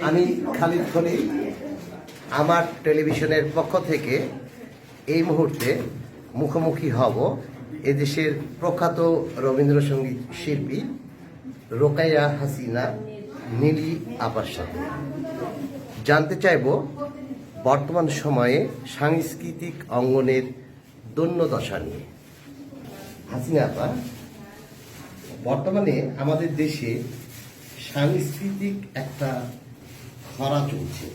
আমি খালিদ খনি আমার টেলিভিশনের পক্ষ থেকে এই মুহূর্তে মুখোমুখি হব এদেশের প্রখ্যাত রবীন্দ্রসঙ্গীত শিল্পী রোকাইয়া হাসিনা, নীলি আপার সাথে। জানতে চাইব বর্তমান সময়ে সাংস্কৃতিক অঙ্গনের দৈন্যদশা নিয়ে। হাসিনা আপা, বর্তমানে আমাদের দেশে সাংস্কৃতিক একটা খরা চলছে।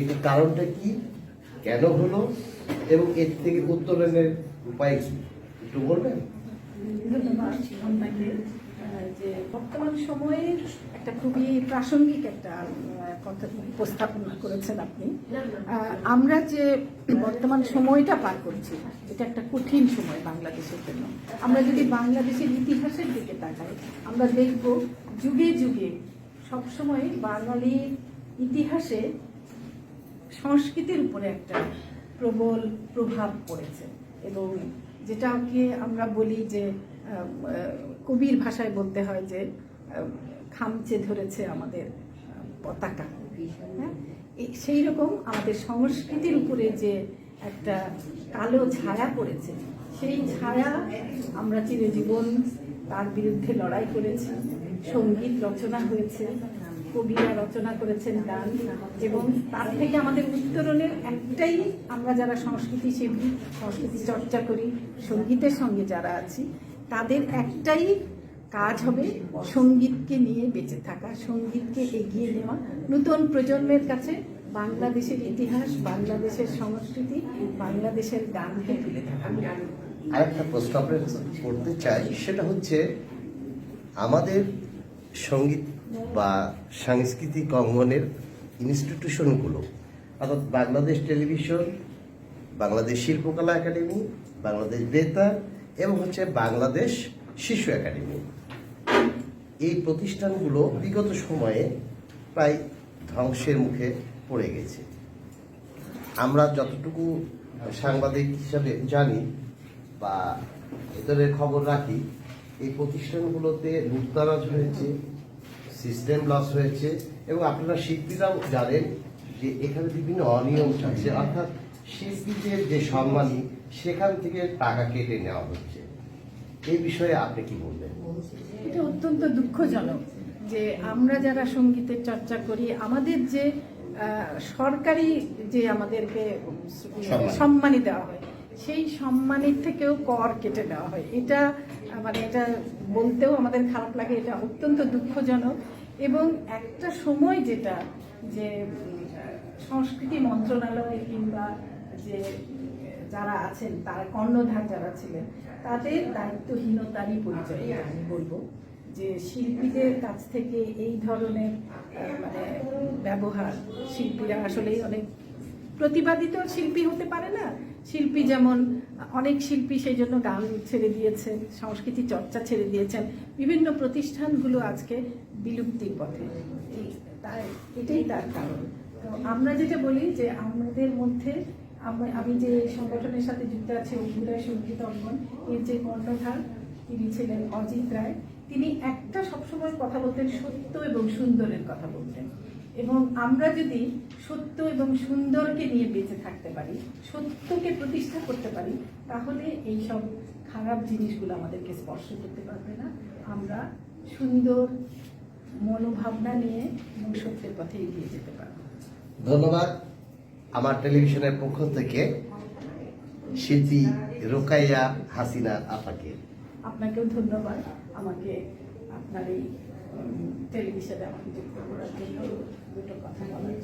এটার কারণটা কি? কেন হলো? এবং এর থেকে উত্তরণের উপায় কি? একটু বলবেন? যে বর্তমান সময়ের একটা খুবই প্রাসঙ্গিক একটা কথা উপস্থাপনা করেছেন আপনি। আমরা যে বর্তমান সময়টা পার করছি, এটা একটা কঠিন সময় বাংলাদেশের জন্য। আমরা যদি বাংলাদেশের ইতিহাসের দিকে তাকাই, আমরা দেখব যুগে যুগে সবসময় বাঙালির ইতিহাসে সংস্কৃতির উপরে একটা প্রবল প্রভাব পড়েছে এবং যেটাকে আমরা বলি যে কবির ভাষায় বলতে হয় যে খামচে ধরেছে আমাদের পতাকা। হ্যাঁ? সেই রকম আমাদের সংস্কৃতির উপরে যে একটা কালো ছায়া পড়েছে, সেই ছায়া আমরা চিরজীবন তার বিরুদ্ধে লড়াই করেছি, সংগীত রচনা হয়েছে কবিরা রচনা করেছেন গান, এবং তার থেকে আমাদের উত্তরণের একটাই আমরা যারা সংস্কৃতি সেবী, সংস্কৃতি চর্চা করি, সঙ্গীতের সঙ্গে যারা আছি, তাদের একটাই কাজ হবে সঙ্গীতকে নিয়ে বেঁচে থাকা, সঙ্গীতকে এগিয়ে নেওয়া। নতুন প্রজন্মের কাছে বাংলাদেশের ইতিহাস, বাংলাদেশের সংস্কৃতি, বাংলাদেশের গানকে তুলে ধরা। আরেকটা প্রশ্ন আপনার করতে চাই, সেটা হচ্ছে আমাদের সংগীত বা সাংস্কৃতিক অঙ্গনের ইনস্টিটিউশনগুলো অর্থাৎ বাংলাদেশ টেলিভিশন, বাংলাদেশ শিল্পকলা একাডেমি, বাংলাদেশ বেতার এবং হচ্ছে বাংলাদেশ শিশু একাডেমি। এই প্রতিষ্ঠানগুলো বিগত সময়ে প্রায় ধ্বংসের মুখে পড়ে গেছে। আমরা যতটুকু সাংবাদিক হিসাবে জানি বা ভেতরের খবর রাখি, এই প্রতিষ্ঠানগুলোতে লুটতারাজ হয়েছে সিস্টেম লস হয়েছে এবং আপনারা শিল্পীরাও জানেন যে এখানে বিভিন্ন অনিয়ম চলছে অর্থাৎ শিল্পীদের যে সম্মানী সেখান থেকে টাকা কেটে নেওয়া হচ্ছে। এই বিষয়ে আপনি কি বলবেন? এটা অত্যন্ত দুঃখজনক যে আমরা যারা সঙ্গীতের চর্চা করি আমাদের যে সরকারি যে আমাদেরকে সম্মান। সম্মানী দেওয়া হয় সেই সম্মানের থেকেও কর কেটে দেওয়া হয়। এটা মানে এটা বলতেও আমাদের খারাপ লাগে, এটা অত্যন্ত দুঃখজনক। এবং একটা সময় যেটা যে সংস্কৃতি মন্ত্রণালয় কিংবা যে, যারা আছেন, তারা কর্ণধার যারা ছিলেন, তাদের দায়িত্বহীনতারই পরিচয়, আমি বলব। যে শিল্পীদের কাছ থেকে এই ধরনের মানে ব্যবহার, শিল্পীরা আসলেই অনেক প্রতিবাদিত শিল্পী হতে পারে না? শিল্পী যেমন, অনেক শিল্পী সেই জন্য গান ছেড়ে দিয়েছেন, সংস্কৃতি চর্চা ছেড়ে দিয়েছেন। বিভিন্ন প্রতিষ্ঠানগুলো আজকে বিলুপ্তির পথে। তাই এটাই তার কারণ। তো আমরা যেটা বলি যে আমাদের মধ্যে আমি- যে সংগঠনের সাথে যুক্ত আছি অভ্যুদয় সংগীত অঙ্গন, এর যে কর্ণধার তিনি ছিলেন অজিত রায়, তিনি একটা সবসময় কথা বলতেন সত্য এবং সুন্দরের কথা বলতেন। এবং আমরা যদি সত্য এবং সুন্দরকে নিয়ে বেঁচে থাকতে পারি সত্যকে প্রতিষ্ঠা করতে পারি তাহলে এই সব খারাপ জিনিসগুলো আমাদেরকে স্পর্শ করতে পারবে না। আমরা সুন্দর মনোভাবনা নিয়ে এবং সত্যের পথে এগিয়ে যেতে পারব। ধন্যবাদ আমার টেলিভিশনের পক্ষ থেকে শিল্পী রোকাইয়া হাসিনা আপাকে। আপনাকেও ধন্যবাদ। আমাকে আপনার এই টেলিভিশনে আমাদের করার জন্য দুটো কথা বলার